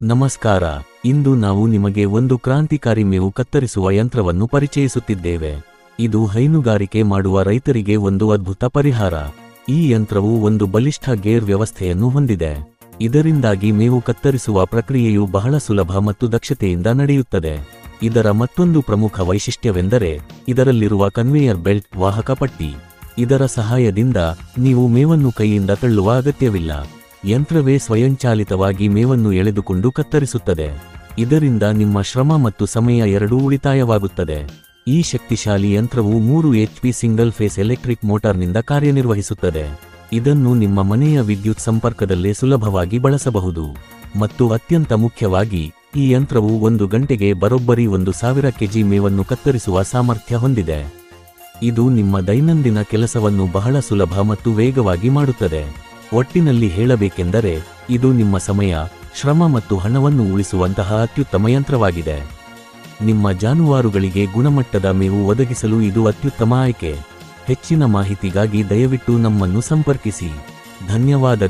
ನಮಸ್ಕಾರ, ಇಂದು ನಾವು ನಿಮಗೆ ಒಂದು ಕ್ರಾಂತಿಕಾರಿ ಮೇವು ಕತ್ತರಿಸುವ ಯಂತ್ರವನ್ನು ಪರಿಚಯಿಸುತ್ತಿದ್ದೇವೆ. ಇದು ಹೈನುಗಾರಿಕೆ ಮಾಡುವ ರೈತರಿಗೆ ಒಂದು ಅದ್ಭುತ ಪರಿಹಾರ. ಈ ಯಂತ್ರವು ಒಂದು ಬಲಿಷ್ಠ ಗೇರ್ ವ್ಯವಸ್ಥೆಯನ್ನು ಹೊಂದಿದೆ. ಇದರಿಂದಾಗಿ ಮೇವು ಕತ್ತರಿಸುವ ಪ್ರಕ್ರಿಯೆಯು ಬಹಳ ಸುಲಭ ಮತ್ತು ದಕ್ಷತೆಯಿಂದ ನಡೆಯುತ್ತದೆ. ಇದರ ಮತ್ತೊಂದು ಪ್ರಮುಖ ವೈಶಿಷ್ಟ್ಯವೆಂದರೆ, ಇದರಲ್ಲಿರುವ ಕನ್ವೇಯರ್ ಬೆಲ್ಟ್ ವಾಹಕ ಪಟ್ಟಿ. ಇದರ ಸಹಾಯದಿಂದ ನೀವು ಮೇವನ್ನು ಕೈಯಿಂದ ತಳ್ಳುವ ಅಗತ್ಯವಿಲ್ಲ. ಯಂತ್ರವೇ ಸ್ವಯಂಚಾಲಿತವಾಗಿ ಮೇವನ್ನು ಎಳೆದುಕೊಂಡು ಕತ್ತರಿಸುತ್ತದೆ. ಇದರಿಂದ ನಿಮ್ಮ ಶ್ರಮ ಮತ್ತು ಸಮಯ ಎರಡೂ ಉಳಿತಾಯವಾಗುತ್ತದೆ. ಈ ಶಕ್ತಿಶಾಲಿ ಯಂತ್ರವು ಮೂರು ಎಚ್ಪಿ ಸಿಂಗಲ್ ಫೇಸ್ ಎಲೆಕ್ಟ್ರಿಕ್ ಮೋಟಾರ್ನಿಂದ ಕಾರ್ಯನಿರ್ವಹಿಸುತ್ತದೆ. ಇದನ್ನು ನಿಮ್ಮ ಮನೆಯ ವಿದ್ಯುತ್ ಸಂಪರ್ಕದಲ್ಲೇ ಸುಲಭವಾಗಿ ಬಳಸಬಹುದು. ಮತ್ತು ಅತ್ಯಂತ ಮುಖ್ಯವಾಗಿ, ಈ ಯಂತ್ರವು ಒಂದು ಗಂಟೆಗೆ ಬರೋಬ್ಬರಿ ಒಂದು ಸಾವಿರ ಕೆಜಿ ಮೇವನ್ನು ಕತ್ತರಿಸುವ ಸಾಮರ್ಥ್ಯ ಹೊಂದಿದೆ. ಇದು ನಿಮ್ಮ ದೈನಂದಿನ ಕೆಲಸವನ್ನು ಬಹಳ ಸುಲಭ ಮತ್ತು ವೇಗವಾಗಿ ಮಾಡುತ್ತದೆ. ಒಟ್ಟಿನಲ್ಲಿ ಹೇಳಬೇಕೆಂದರೆ ಇದು ನಿಮ್ಮ ಸಮಯ, ಶ್ರಮ ಮತ್ತು ಹಣವನ್ನು ಉಳಿಸುವಂತಹ ಅತ್ಯುತ್ತಮ ಯಂತ್ರವಾಗಿದೆ. ನಿಮ್ಮ ಜಾನುವಾರುಗಳಿಗೆ ಗುಣಮಟ್ಟದ ಮೇವು ಒದಗಿಸಲು ಇದು ಅತ್ಯುತ್ತಮ ಆಯ್ಕೆ. ಹೆಚ್ಚಿನ ಮಾಹಿತಿಗಾಗಿ ದಯವಿಟ್ಟು ನಮ್ಮನ್ನು ಸಂಪರ್ಕಿಸಿ. ಧನ್ಯವಾದಗಳು.